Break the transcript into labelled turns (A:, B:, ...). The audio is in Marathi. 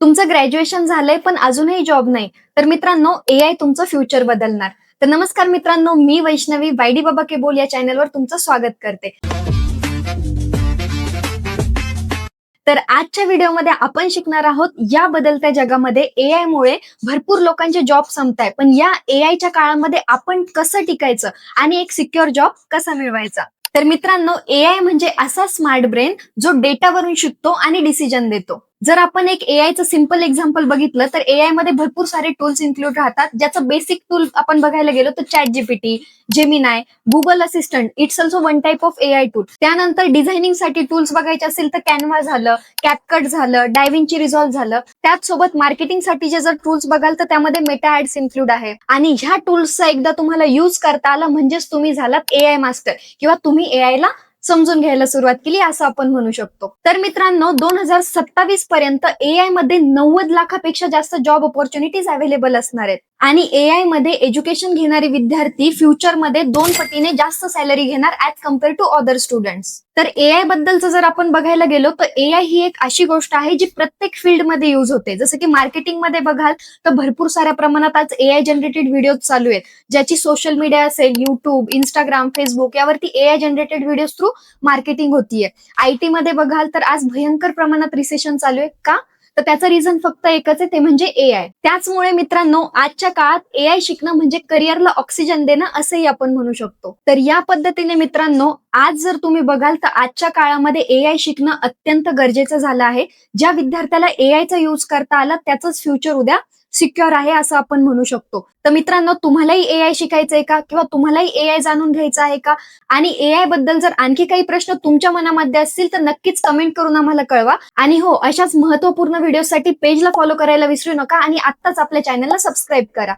A: तुमचं ग्रॅज्युएशन झालंय पण अजूनही जॉब नाही. तर मित्रांनो एआय तुमचं फ्युचर बदलणार. तर नमस्कार मित्रांनो मी वैष्णवी वायडी बाबा के बोल या चॅनलवर तुमचं स्वागत करते. तर आजच्या व्हिडिओमध्ये आपण शिकणार आहोत या बदलत्या जगामध्ये एआय मुळे भरपूर लोकांचे जॉब संपताय. पण या एआयच्या काळामध्ये आपण कसं टिकायचं आणि एक सिक्युअर जॉब कसा मिळवायचा? तर मित्रांनो एआय म्हणजे असा स्मार्ट ब्रेन जो डेटावरून शिकतो आणि डिसिजन देतो. जर आपण एक एआयचं सिंपल एक्झाम्पल बघितलं तर एआयमध्ये भरपूर सारे टूल्स इन्क्लूड राहतात. ज्याचं बेसिक टूल आपण बघायला गेलो तर chat GPT Gemini Google assistant it's also one type of AI tool त्यानंतर डिझायनिंगसाठी टूल्स बघायचे असेल तर कॅनवा झालं कॅपकट झालं डायविंगची रिझॉल्व झालं. त्याचसोबत मार्केटिंग साठीचे जर टूल्स बघाल तर त्यामध्ये मेटा ऍड्स इन्क्लूड आहे. आणि ह्या टूल्सचा एकदा तुम्हाला युज करता आला म्हणजेच तुम्ही झालात ए आय मास्टर किंवा तुम्ही एआयला ला समजून घ्यायला सुरुवात केली असं आपण म्हणू शकतो. तर मित्रांनो दोन हजार सत्तावीस पर्यंत एआयमध्ये नव्वद लाखापेक्षा जास्त जॉब ऑपॉर्च्युनिटीज अवेलेबल असणार आहेत. आणि ए आयमध्ये एज्युकेशन घेणारे विद्यार्थी फ्युचरमध्ये दोन पटीने जास्त सॅलरी घेणार as compare to other students तर ए आय बद्दलचं जर आपण बघायला गेलो तर ए आय ही एक अशी गोष्ट आहे जी प्रत्येक फील्डमध्ये युज होते. जसं की मार्केटिंगमध्ये बघाल तर भरपूर साऱ्या प्रमाणात आज ए आय जनरेटेड व्हिडिओ चालू आहेत. ज्याची सोशल मीडिया असेल युट्यूब इंस्टाग्राम फेसबुक यावरती A I generated video through marketing होतीये. आय टी मध्ये बघाल तर आज भयंकर प्रमाणात रिसेशन चालू आहे. का? तर त्याचं रिझन फक्त एकच आहे ते म्हणजे ए आय त्याचमुळे मित्रांनो आजच्या काळात ए आय शिकणं म्हणजे करिअरला ऑक्सिजन देणं असंही आपण म्हणू शकतो. तर या पद्धतीने मित्रांनो आज जर तुम्ही बघाल तर आजच्या काळामध्ये ए आय शिकणं अत्यंत गरजेचं झालं आहे. ज्या विद्यार्थ्याला ए आयचा यूज करता आला त्याचंच फ्युचर उद्या सिक्युअर आहे असं आपण म्हणू शकतो. तर मित्रांनो तुम्हालाही ए आय शिकायचंय का? किंवा तुम्हालाही ए आय जाणून घ्यायचं आहे का? आणि ए आयबद्दल जर आणखी काही प्रश्न तुमच्या मनामध्ये असतील तर नक्कीच कमेंट करून आम्हाला कळवा. आणि हो अशाच महत्त्वपूर्ण व्हिडिओसाठी पेजला फॉलो करायला विसरू नका आणि आत्ताच आपल्या चॅनलला सबस्क्राईब करा.